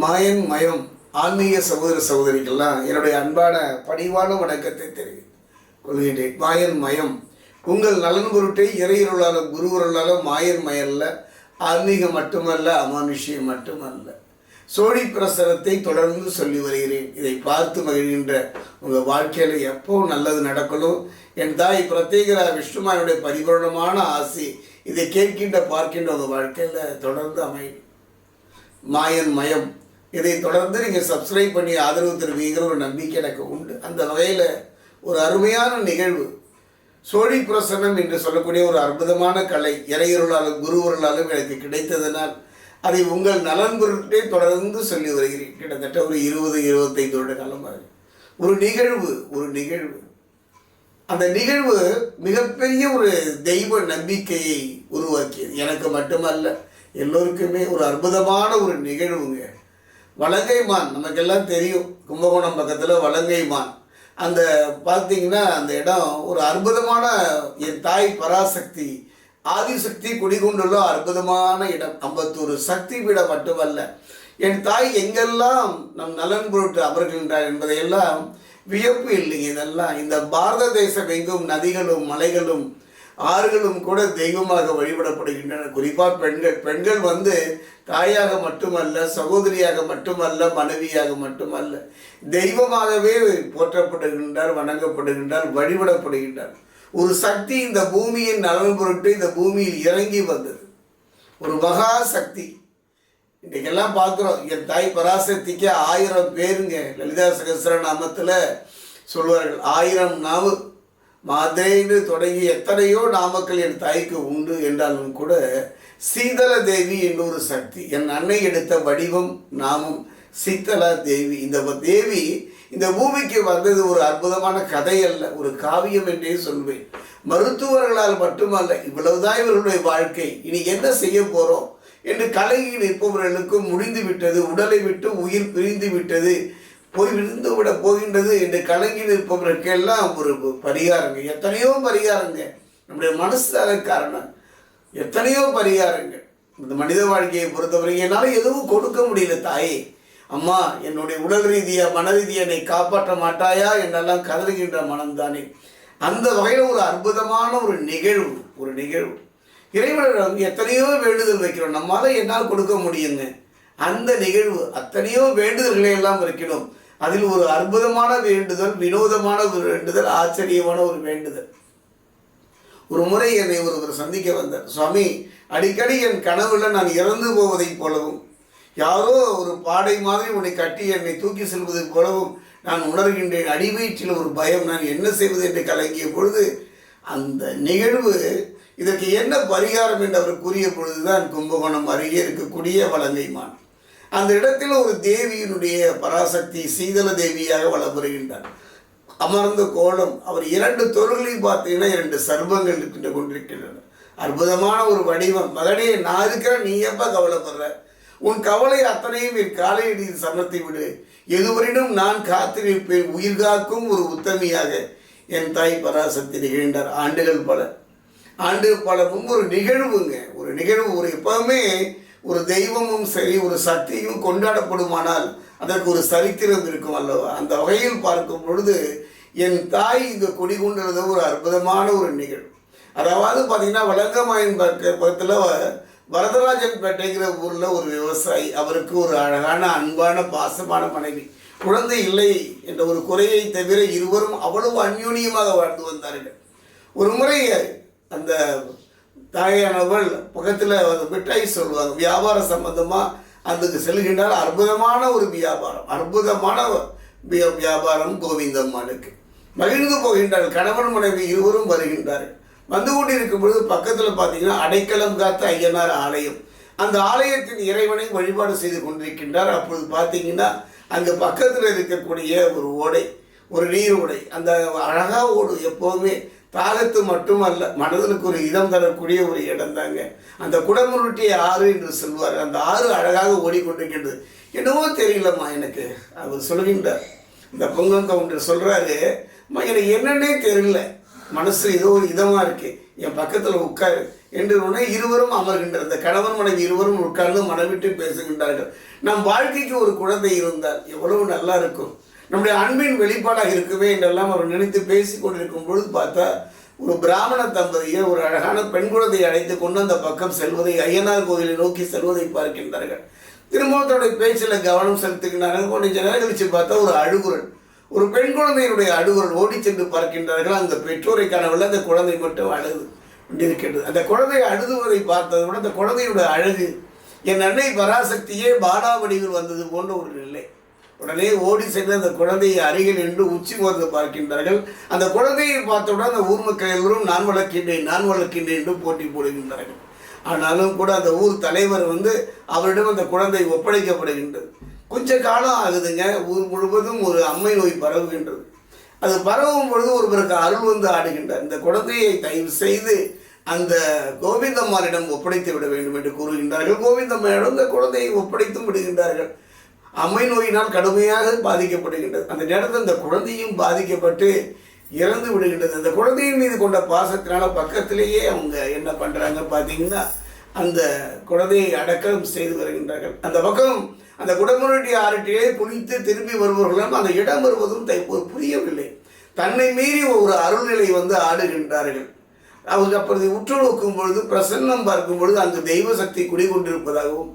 மாயன் மயம் ஆன்மீக சகோதர சகோதரிக்கெல்லாம் என்னுடைய அன்பான பணிவான வணக்கத்தை தெரிவித்துக் கொள்கின்றேன். மாயன் மயம் உங்கள் நலன் பொருட்டை இறையருளாலும் குருவருளாலும் மாயன் மயல்ல ஆன்மீகம் மட்டுமல்ல அமானுஷ்யம் மட்டுமல்ல. சோழி பிரசனத்தை தொடர்ந்து சொல்லி வருகிறேன். இதை பார்த்து மகிழ்கின்ற உங்கள் வாழ்க்கையில் எப்போ நல்லது நடக்கணும் என் தாய் பிரத்யேகரா விஷ்ணுமானுடைய பரிபூர்ணமான ஆசை இதை கேட்கின்ற பார்க்கின்ற உங்கள் வாழ்க்கையில் தொடர்ந்து அமையும். மாயன் மயம் இதை தொடர்ந்து நீங்கள் சப்ஸ்கிரைப் பண்ணி ஆதரவு தருவீங்கிற ஒரு நம்பிக்கை எனக்கு உண்டு. அந்த வகையில் ஒரு அருமையான நிகழ்வு. சோழி பிரசனம் என்று சொல்லக்கூடிய ஒரு அற்புதமான கலை இறையருளாலும் குருவருளாலும் எனக்கு கிடைத்ததனால் அதை உங்கள் நலன் பொருட்டே தொடர்ந்து சொல்லி வருகிறேன். கிட்டத்தட்ட ஒரு இருபது இருபத்தைந்து வருட காலமாக ஒரு நிகழ்வு ஒரு நிகழ்வு. அந்த நிகழ்வு மிகப்பெரிய ஒரு தெய்வ நம்பிக்கையை உருவாக்கியது. எனக்கு மட்டுமல்ல எல்லோருக்குமே ஒரு அற்புதமான ஒரு நிகழ்வுங்க. வலங்கைமான் நமக்கெல்லாம் தெரியும். கும்பகோணம் பக்கத்தில் வலங்கைமான் அந்த பார்த்தீங்கன்னா அந்த இடம் ஒரு அற்புதமான என் தாய் பராசக்தி ஆதிசக்தி குடிகொண்டுள்ள அற்புதமான இடம். ஐம்பத்தூர் சக்தி பீடம் மட்டுமல்ல. என் தாய் எங்கெல்லாம் நம் நலன் பொருட்டு அமர்கின்றார் என்பதையெல்லாம் வியப்பு இல்லைங்க இதெல்லாம். இந்த பாரத தேசம் எங்கும் நதிகளும் மலைகளும் ஆறுகளும் கூட தெய்வமாக வழிபடப்படுகின்றன. குறிப்பாக பெண்கள் பெண்கள் வந்து தாயாக மட்டுமல்ல சகோதரியாக மட்டுமல்ல மனைவியாக மட்டுமல்ல தெய்வமாகவே போற்றப்படுகின்றார் வணங்கப்படுகின்றார் வழிபடப்படுகின்றார். ஒரு சக்தி இந்த பூமியின் நலன் பொருட்டு இந்த பூமியில் இறங்கி வந்தது. ஒரு மகா சக்தி. இன்றைக்கெல்லாம் பார்க்குறோம் என் தாய் பராசக்திக்கு ஆயிரம் பேருங்க லலிதா சகஸ்ர நாமத்தில் சொல்வார்கள் ஆயிரம் நாவு மாதேன்னு தொடங்கி எத்தனையோ நாமக்கள் என் தாய்க்கு உண்டு என்றாலும் கூட சீதள தேவி இன்னொரு சக்தி. என் அன்னை எடுத்த வடிவம் நாமம் சீதளா தேவி இந்த தேவி இந்த பூமிக்கு வந்தது ஒரு அற்புதமான கதை அல்ல ஒரு காவியம் என்றே சொல்வேன். மருத்துவர்களால் மட்டுமல்ல இவ்வளவுதான் இவர்களுடைய வாழ்க்கை. இனி என்ன செய்ய போறோம்? என்று கலங்கி நிற்பவர்களுக்கும் முடிந்து விட்டது உடலை விட்டு உயிர் பிரிந்து விட்டது போய் விழுந்து விட போகின்றது என்று கலங்கி நிற்பவர்களுக்கெல்லாம் ஒரு பரிகாரங்க. எத்தனையோ பரிகாரங்க. நம்முடைய மனசு காரணம். எத்தனையோ பரிகாரங்கள் இந்த மனித வாழ்க்கையை பொறுத்தவரைக்கும் என்னால் எதுவும் கொடுக்க முடியல தாயே. அம்மா என்னுடைய உடல் ரீதியாக மன ரீதியாக என்னை காப்பாற்ற மாட்டாயா என்றெல்லாம் கதறுகின்ற மனம்தானே. அந்த வகையில் ஒரு அற்புதமான ஒரு நிகழ்வு ஒரு நிகழ்வு. இறைவனிடம் எத்தனையோ வேண்டுதல் வைக்கிறோம். நம்மால் என்னால் கொடுக்க முடியுங்க. அந்த நிகழ்வு அத்தனையோ வேண்டுதல்களை எல்லாம் வைக்கிறோம் அதில் ஒரு அற்புதமான வேண்டுதல் வினோதமான ஒரு வேண்டுதல் ஆச்சரியமான ஒரு வேண்டுதல். ஒரு முறை என்னை ஒருவர் சந்திக்க வந்தார். சுவாமி அடிக்கடி என் கனவுல நான் இறந்து போவதைப் போலவும் யாரோ ஒரு பாடை மாதிரி உன்னை கட்டி என்னை தூக்கி செல்வதைப் போலவும் நான் உணர்கின்றேன். அடிவயிற்றில் ஒரு பயம். நான் என்ன செய்வது? என்று கலங்கிய பொழுது அந்த நிகழ்வு இதற்கு என்ன பரிகாரம் என்று அவர் கூறிய பொழுதுதான் கும்பகோணம் அருகே இருக்கக்கூடிய வலங்கைமான் அந்த இடத்தில் ஒரு தேவியினுடைய பராசக்தி சீதள தேவியாக வலம் வருகின்றார் அமர்ந்த கோலம் அவர் இரண்டு தொழில்களையும் பார்த்தீங்கன்னா இரண்டு சர்வங்கள் இருக்கின்ற கொண்டிருக்கின்றன. அற்புதமான ஒரு வடிவம். மகனே நான் இருக்கிறேன் நீ எப்போ கவலைப்படுற? உன் கவலை அத்தனையும் என் காலையடியில் சமர்த்தி விடு. எதுவரையிலும் நான் காத்து நிற்பேன் உயிர் காக்கும் ஒரு உத்தமியாக என் தாய் பராசக்தி நிகழ்ந்தார் ஆண்டுகள் பல. ஆண்டு பலமும் ஒரு நிகழ்வுங்க. ஒரு நிகழ்வு ஒரு எப்பவுமே ஒரு தெய்வமும் சரி ஒரு சக்தியும் கொண்டாடப்படுமானால் அதற்கு ஒரு சரித்திரம் இருக்கும் அல்லவா? அந்த வகையில் பார்க்கும் பொழுது என் தாய் இங்கு குடிகொண்டிருந்த ஒரு அற்புதமான ஒரு நிகழ்வு. அதாவது பார்த்தீங்கன்னா வளங்கமாயின் பக்கத்தில் வரதராஜன் பேட்டைங்கிற ஊரில் ஒரு விவசாயி அவருக்கு ஒரு அழகான அன்பான பாசமான மனைவி. குழந்தை இல்லை என்ற ஒரு குறையை தவிர இருவரும் அவ்வளவு அந்யோன்யமாக வாழ்ந்து வந்தார்கள். ஒரு முறை அந்த தாயானவள் பக்கத்தில் மிட்டாய் சொல்லுவாங்க. வியாபார சம்பந்தமாக அதுக்கு செல்கின்றால் அற்புதமான ஒரு வியாபாரம். அற்புதமான வியாபாரம் கோவிந்தம்மானுக்கு மகிழ்ந்து போகின்றார் கணவன் மனைவி இருவரும் வருகின்றார்கள். வந்து கொண்டு இருக்கும் பொழுது பக்கத்தில் பார்த்தீங்கன்னா அடைக்கலம் காத்த ஐயனார் ஆலயம். அந்த ஆலயத்தின் இறைவனை வழிபாடு செய்து கொண்டிருக்கின்றார். அப்பொழுது பார்த்தீங்கன்னா அங்கே பக்கத்தில் இருக்கக்கூடிய ஒரு ஓடை ஒரு நீர் ஓடை. அந்த அழகாக ஓடும் எப்போவுமே. தாகத்து மட்டுமல்ல மனதனுக்கு ஒரு இதம் தரக்கூடிய ஒரு இடம் தாங்க. அந்த குடமுருட்டிய ஆறு என்று சொல்வார். அந்த ஆறு அழகாக ஓடிக்கொண்டிருக்கின்றது. என்னவோ தெரியலம்மா எனக்கு. அவர் சொல்கின்றார். இந்த பொங்கல் கவுண்டர் சொல்கிறாரு எனக்கு என்னன்னே தெரியல. மனசு ஏதோ ஒரு இதமாக இருக்கு. என் பக்கத்தில் உட்காரு. என்று உடனே இருவரும் அமர்கின்றார் இந்த கணவன் மனைவி இருவரும் உட்கார்ந்து மனவிட்டு பேசுகின்றார்கள். நம் வாழ்க்கைக்கு ஒரு குழந்தை இருந்தால் எவ்வளவு நல்லா இருக்கும். நம்முடைய அன்பின் வெளிப்பாடாக இருக்குமே என்றெல்லாம் அவர் நினைத்து பேசி கொண்டிருக்கும் பொழுது பார்த்தா ஒரு பிராமண தம்பதியை ஒரு அழகான பெண் குழந்தையை அழைத்து கொண்டு அந்த பக்கம் செல்வதை ஐயனார் கோயிலை நோக்கி செல்வதை பார்க்கின்றார்கள். திருமணத்தோடைய தன்னுடைய பேச்சில் கவனம் செலுத்துகின்றார்கள். கொஞ்ச நேரம் கழிச்சு பார்த்தா ஒரு அழுகுரல். ஒரு பெண் குழந்தையினுடைய அழுகுரல் ஓடி சென்று பார்க்கின்றார்கள். அந்த பெற்றோரை காணவில்லை. அந்த குழந்தை மட்டும் அழுது இருக்கின்றது அந்த குழந்தை அழுதுவதை பார்த்ததை விட அந்த குழந்தையுடைய அழகு என் அன்னை பராசக்தியே பாடாவடிவில் வந்தது போன்ற ஒரு நிலை. உடனே ஓடி சென்று அந்த குழந்தையை அருகில் நின்று உச்சி மோர்ந்து பார்க்கின்றார்கள். அந்த குழந்தையை பார்த்தவுடன் அந்த ஊர் மக்கள் எல்லோரும் நான் வளர்க்கின்றேன் நான் வளர்க்கின்றேன் என்று போட்டி போடுகின்றார்கள். ஆனாலும் கூட அந்த ஊர் தலைவர் வந்து அவரிடம் அந்த குழந்தை ஒப்படைக்கப்படுகின்றது. கொஞ்ச காலம் ஆகுதுங்க. ஊர் முழுவதும் ஒரு அம்மை நோய் பரவுகின்றது. அது பரவும் பொழுது ஒருவருக்கு அருள் வந்து ஆடுகின்றார் இந்த குழந்தையை தயவு செய்து அந்த கோவிந்தம்மாரிடம் ஒப்படைத்து விட வேண்டும் என்று கூறுகின்றார்கள். கோவிந்தம்மாரிடம் இந்த குழந்தையை ஒப்படைத்தும் விடுகின்றார்கள். அம்மை நோயினால் கடுமையாக பாதிக்கப்படுகின்றது. அந்த நேரத்தில் அந்த குழந்தையும் பாதிக்கப்பட்டு இறந்து விடுகின்றது. அந்த குழந்தையின் மீது கொண்ட பாசத்தினால பக்கத்திலேயே அவங்க என்ன பண்ணுறாங்க பார்த்தீங்கன்னா அந்த குழந்தையை அடக்கம் செய்து வருகின்றார்கள். அந்த பக்கம் அந்த குடமுருட்டி ஆரட்டிலே குளித்து திரும்பி வருபவர்களும் அந்த இடம் வருவதும் தைப்போது புரியவில்லை. தன்னை மீறி ஒரு அருள்நிலை வந்து ஆடுகின்றார்கள். அவங்க அப்பொழுது உற்று நோக்கும் பொழுது பிரசன்னம் பார்க்கும் பொழுது அங்கு தெய்வ சக்தி குடிகொண்டிருப்பதாகவும்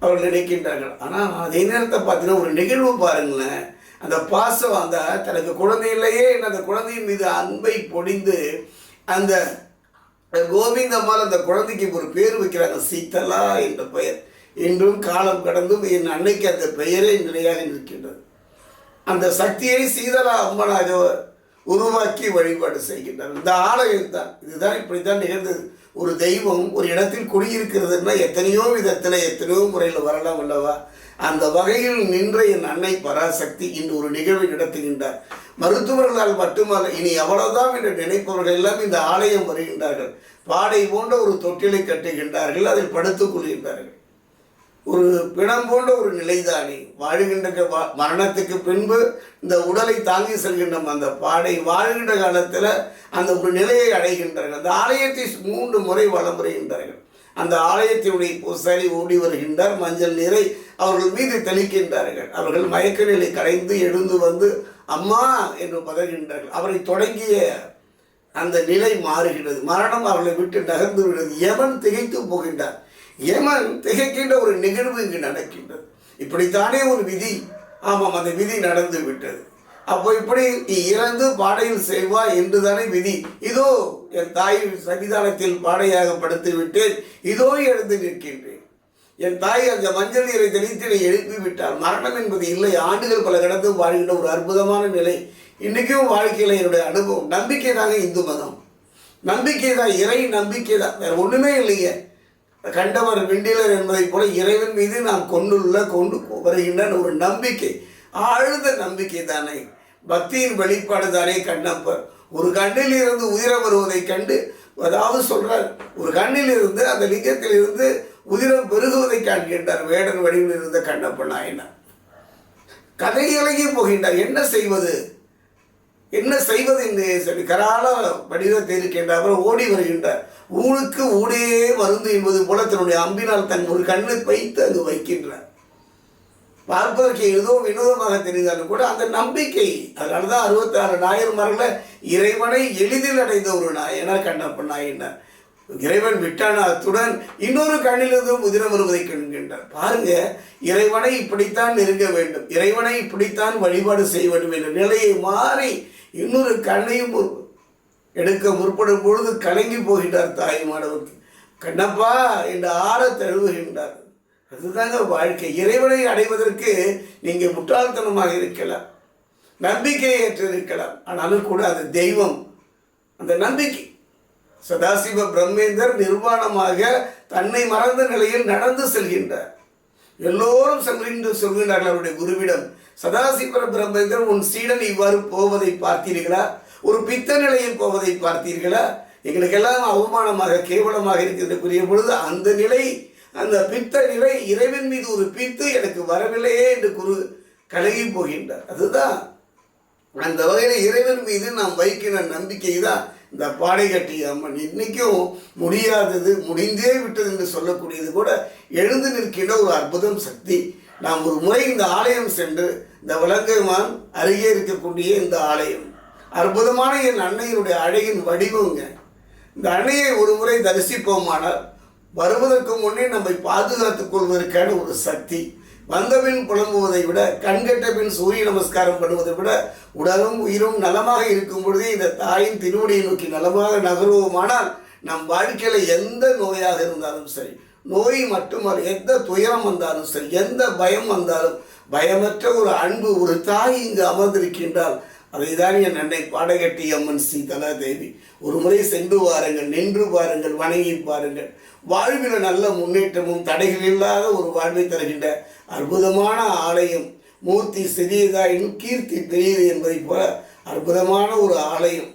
அவர்கள் நினைக்கின்றார்கள். ஆனால் அதே நேரத்தை பார்த்தீங்கன்னா ஒரு நிகழ்வு பாருங்களேன். அந்த பாசம் அந்த தனக்கு குழந்தை இல்லையே அந்த குழந்தையின் மீது அன்பை பொடிந்து அந்த கோவிந்தம்மாள் அந்த குழந்தைக்கு ஒரு பேர் வைக்கிறாங்க சீத்தலா என்ற பெயர். இன்றும் காலம் கடந்தும் என் அன்னைக்கு அந்த பெயரே நிலையாக நிற்கின்றது. அந்த சக்தியை சீதலா அம்மனாக உருவாக்கி வழிபாடு செய்கின்றனர் இந்த ஆலயம் தான். இதுதான் இப்படித்தான் நிகழ்ந்தது. ஒரு தெய்வம் ஒரு இடத்தில் குடியிருக்கிறதுன்னா எத்தனையோ விதத்தில் எத்தனையோ முறையில் வரலாம் அல்லவா? அந்த வகையில் நின்ற என் அன்னை பராசக்தி இன்று ஒரு நிகழ்வை நடத்துகின்றார். மருத்துவர்களால் மட்டுமல்ல இனி எவ்வளவுதான் என்று நினைப்பவர்கள் எல்லாம் இந்த ஆலயம் வருகின்றார்கள். பாடை போன்ற ஒரு தொட்டிலை கட்டுகின்றார்கள் அதில் படுத்துக் கொள்கின்றார்கள். ஒரு பிணம் போன்ற ஒரு நிலைதானே. வாழுகின்ற மரணத்துக்கு பின்பு இந்த உடலை தாங்கி செல்கின்ற அந்த பாடை வாழ்கின்ற காலத்தில் அந்த ஒரு நிலையை அடைகின்றார்கள் அந்த ஆலயத்தை மூன்று முறை வலம் வருகின்றார்கள் அந்த ஆலயத்தினுடைய பூசாரி ஓடி வருகின்றார். மஞ்சள் நீரை அவர்கள் மீது தெளிக்கின்றார்கள். அவர்கள் மயக்க நிலை கலைந்து எழுந்து வந்து அம்மா என்று பதறுகின்றார்கள். அவரை தொடங்கிய அந்த நிலை மாறுகிறது. மரணம் அவர்களை விட்டு நகர்ந்து விடுகிறது. எவன் திகைத்து போகின்றார் யமன் திகைக்கின்ற ஒரு நிகழ்வு இங்கு நடக்கின்றது. இப்படித்தானே ஒரு விதி? ஆமாம் அந்த விதி நடந்து விட்டது. அப்போ இப்படி நீ இறந்து பாடையில் செய்வா என்று தானே விதி. இதோ என் தாய் சன்னிதானத்தில் பாடையாக படுத்து விட்டேன். இதோ எழுந்து நிற்கின்றேன். என் தாய் அந்த மஞ்சள் நீரை தெளித்து எழுப்பி விட்டார் மரணம் என்பது இல்லை. ஆண்டுகள் பல கடந்து வாழ்கின்ற ஒரு அற்புதமான நிலை. இன்றைக்கும் வாழ்க்கையில் என்னுடைய அனுபவம். நம்பிக்கை தாங்க இந்து மதம். நம்பிக்கை தான் இறை நம்பிக்கை தான் வேற ஒன்றுமே இல்லையே. கண்டவர் விண்டிலர் என்பதைப் போல இறைவன் மீது நாம் கொண்டுள்ள கொண்டு வருகின்ற ஒரு நம்பிக்கை. ஆழ்ந்த நம்பிக்கை தானே. பக்தியின் வெளிப்பாடு தானே கண்ணப்பர். ஒரு கண்ணில் இருந்து உதிரம் வருவதைக் கண்டு அதாவது சொல்றார் ஒரு கண்ணில் இருந்து அந்த லிங்கத்தில் இருந்து உதிரம் பெருகுவதை காண்கின்றார் வேடன் வடிவில் இருந்த கண்ணப்ப நாயனார். கதை இலகி போகின்றார். என்ன செய்வது? என்ன செய்வது என்று சொல்லி கரால வடிவத்தை இருக்கின்ற அவர் ஓடி வருகின்றார். ஊனுக்கு ஊடே வருந்து என்பது போல தன்னுடைய அம்பினால் தன் ஒரு கண்ணை வைத்து அங்கு வைக்கின்றார். பார்ப்பதற்கு ஏதோ வினோதமாக தெரிந்தாலும் கூட அந்த நம்பிக்கை அதனால தான் அறுபத்தி ஆறு நாயன்மார்களை இறைவனை எளிதில் அடைந்த ஒரு நாயனார் கண்ணப்ப நாயனார் இறைவன் விட்டான அத்துடன் இன்னொரு கண்ணிலிருந்து முதிரம் வருவதை கண்கின்றார். பாருங்க இறைவனை இப்படித்தான் நெருங்க வேண்டும் இறைவனை இப்படித்தான் வழிபாடு செய்ய வேண்டும் என்ற நிலையை மாறி இன்னொரு கண்ணையும் ஒரு- எடுக்க முற்படும் பொழுது கலங்கி போகின்றார் தாய் மாணவருக்கு கண்ணப்பா என்று ஆற தழுவுகின்றார். அதுதாங்க வாழ்க்கை. இறைவனை அடைவதற்கு நீங்கள் முட்டாள்தனமாக இருக்கலாம். நம்பிக்கையை ஏற்றிருக்கலாம் ஆனாலும் கூட அது தெய்வம். அந்த நம்பிக்கை. சதாசிவ பிரம்மேந்தர் நிர்வாணமாக தன்னை மறந்த நிலையில் நடந்து செல்கின்றார். எல்லோரும் செல்கின்ற சொல்கின்றார்கள் அவருடைய குருவிடம் சதாசிவ பிரம்மேந்தர் உன் சீடன் இவ்வாறு போவதை பார்த்தீர்களா? ஒரு பித்த நிலையில் போவதை பார்த்தீர்களா? எங்களுக்கெல்லாம் அவமானமாக கேவலமாக இருக்கிறது கூறிய பொழுது அந்த நிலை அந்த பித்த நிலை இறைவன் மீது ஒரு பித்து எனக்கு வரவில்லையே என்று குரு கலகி போகின்றார். அதுதான். அந்த வகையில் இறைவன் மீது நாம் வைக்கிற நம்பிக்கை தான். இந்த பாடைகட்டி அம்மன் இன்னைக்கும் முடியாதது முடிந்தே விட்டது என்று சொல்லக்கூடியது கூட எழுந்து நிற்கின்ற ஒரு அற்புதம் சக்தி. நாம் ஒரு முறை இந்த ஆலயம் சென்று இந்த விலங்குமான் அருகே இருக்கக்கூடிய இந்த ஆலயம் அற்புதமான என் அன்னையினுடைய அழகின் வடிவங்க. இந்த அன்னையை ஒரு முறை தரிசிப்போமானால் வருவதற்கு முன்னே நம்மை பாதுகாத்துக் கொள்வதற்கான ஒரு சக்தி. வந்தபின் புலம்புவதை விட கண்கட்ட பின் சூரிய நமஸ்காரம் பண்ணுவதை விட உடலும் உயிரும் நலமாக இருக்கும் பொழுதே இந்த தாயின் திருவடியை நோக்கி நலமாக நகருவோமானால் நம் வாழ்க்கையில் எந்த நோயாக இருந்தாலும் சரி நோய் மட்டுமல்ல எந்த துயரம் வந்தாலும் சரி எந்த பயம் வந்தாலும் பயமற்ற ஒரு அன்பு ஒரு தாய் இங்கு அமர்ந்திருக்கின்றால் அதைதான் என் அன்னை பாடகட்டி அம்மன் ஸ்ரீ கலா தேவி ஒரு முறை சென்று பாருங்கள் நின்று பாருங்கள் வணங்கி பாருங்கள். வாழ்வில் நல்ல முன்னேற்றமும் தடைகள் இல்லாத ஒரு வாழ்வை தருகின்ற அற்புதமான ஆலயம் மூர்த்தி சிறியதாயின் கீர்த்தி பெரியது என்பதைப் போல அற்புதமான ஒரு ஆலயம்.